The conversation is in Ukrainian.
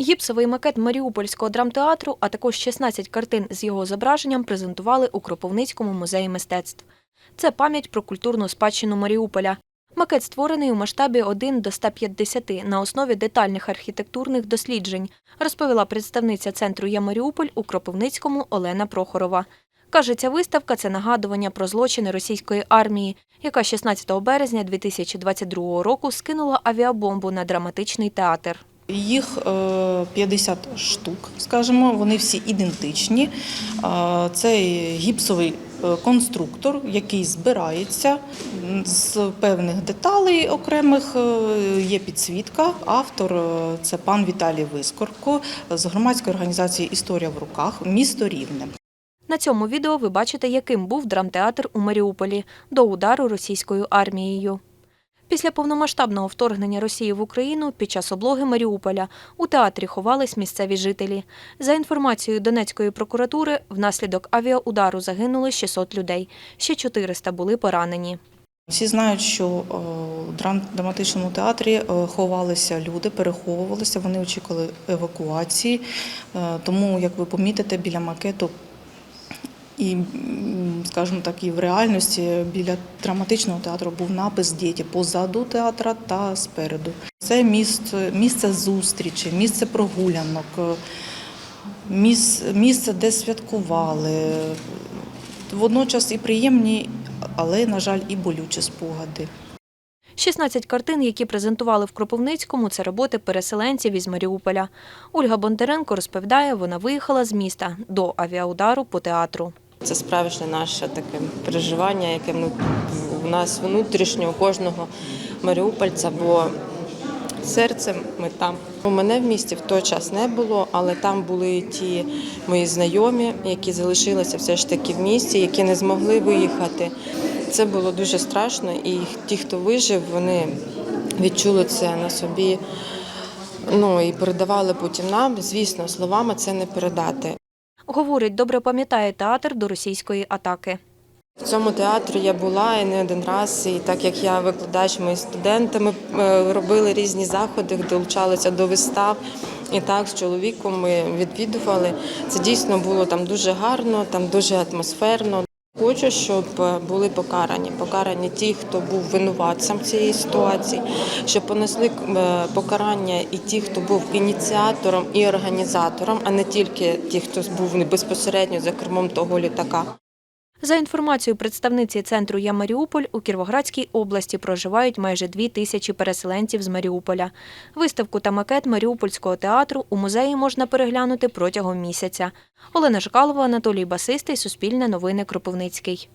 Гіпсовий макет Маріупольського драмтеатру, а також 16 картин з його зображенням презентували у Кропивницькому музеї мистецтв. Це пам'ять про культурну спадщину Маріуполя. Макет створений у масштабі 1 до 150 на основі детальних архітектурних досліджень, розповіла представниця центру Я Маріуполь у Кропивницькому Олена Прохорова. Каже, ця виставка це нагадування про злочини російської армії, яка 16 березня 2022 року скинула авіабомбу на драматичний театр. Їх е, 50 штук, скажімо, вони всі ідентичні. Е, Це гіпсовий е, конструктор, який збирається з певних деталей окремих. е, Є підсвітка. Автор е, це пан Віталій Вискорко з громадської організації Історія в руках, місто Рівне. На цьому відео ви бачите, яким був драмтеатр у Маріуполі до удару російською армією. Після повномасштабного вторгнення Росії в Україну під час облоги Маріуполя у театрі ховались місцеві жителі. За інформацією Донецької прокуратури, внаслідок авіаудару загинули 600 людей, ще 400 були поранені. Всі знають, що е, в драматичному театрі е, ховалися люди, переховувалися, вони очікували евакуації. Е, Тому, як ви помітите, біля макету і, скажімо так, і в реальності біля драматичного театру був напис Діти позаду театра та спереду. Це місце, місце зустрічі, місце прогулянок, е, місце, де святкували. Водночас і приємні, але, на жаль, і болючі спогади. 16 картин, які презентували в Кропивницькому, це роботи переселенців із Маріуполя. Ольга Бондаренко розповідає, вона виїхала з міста до авіаудару по театру. Це справжнє наше таке переживання, яке ми у нас внутрішнього кожного маріупольця, бо серцем ми там. У мене в місті в той час не було, але там були ті мої знайомі, які залишилися все ж таки в місті, які не змогли виїхати. Це було дуже страшно, і ті, хто вижив, вони відчули це на собі. Ну і передавали потім нам. Звісно, словами це не передати. Говорить, добре пам'ятає театр до російської атаки. В цьому театрі я була і не один раз, і так як я викладач, ми студентами робили різні заходи, долучалися до вистав. І так з чоловіком ми відвідували. Це дійсно було там дуже гарно, там дуже атмосферно. Хочу, щоб е, були покарані. Покарані ті, хто був винуватцем цієї ситуації, щоб понесли е, покарання і ті, хто був ініціатором і організатором, а не тільки ті, хто був безпосередньо за кермом того літака. За інформацією представниці центру Я Маріуполь, у Кіровоградській області проживають майже дві тисячі переселенців з Маріуполя. Виставку та макет Маріупольського театру у музеї можна переглянути протягом місяця. Олена Жкалова, Анатолій Басистий, Суспільне новини Кропивницький.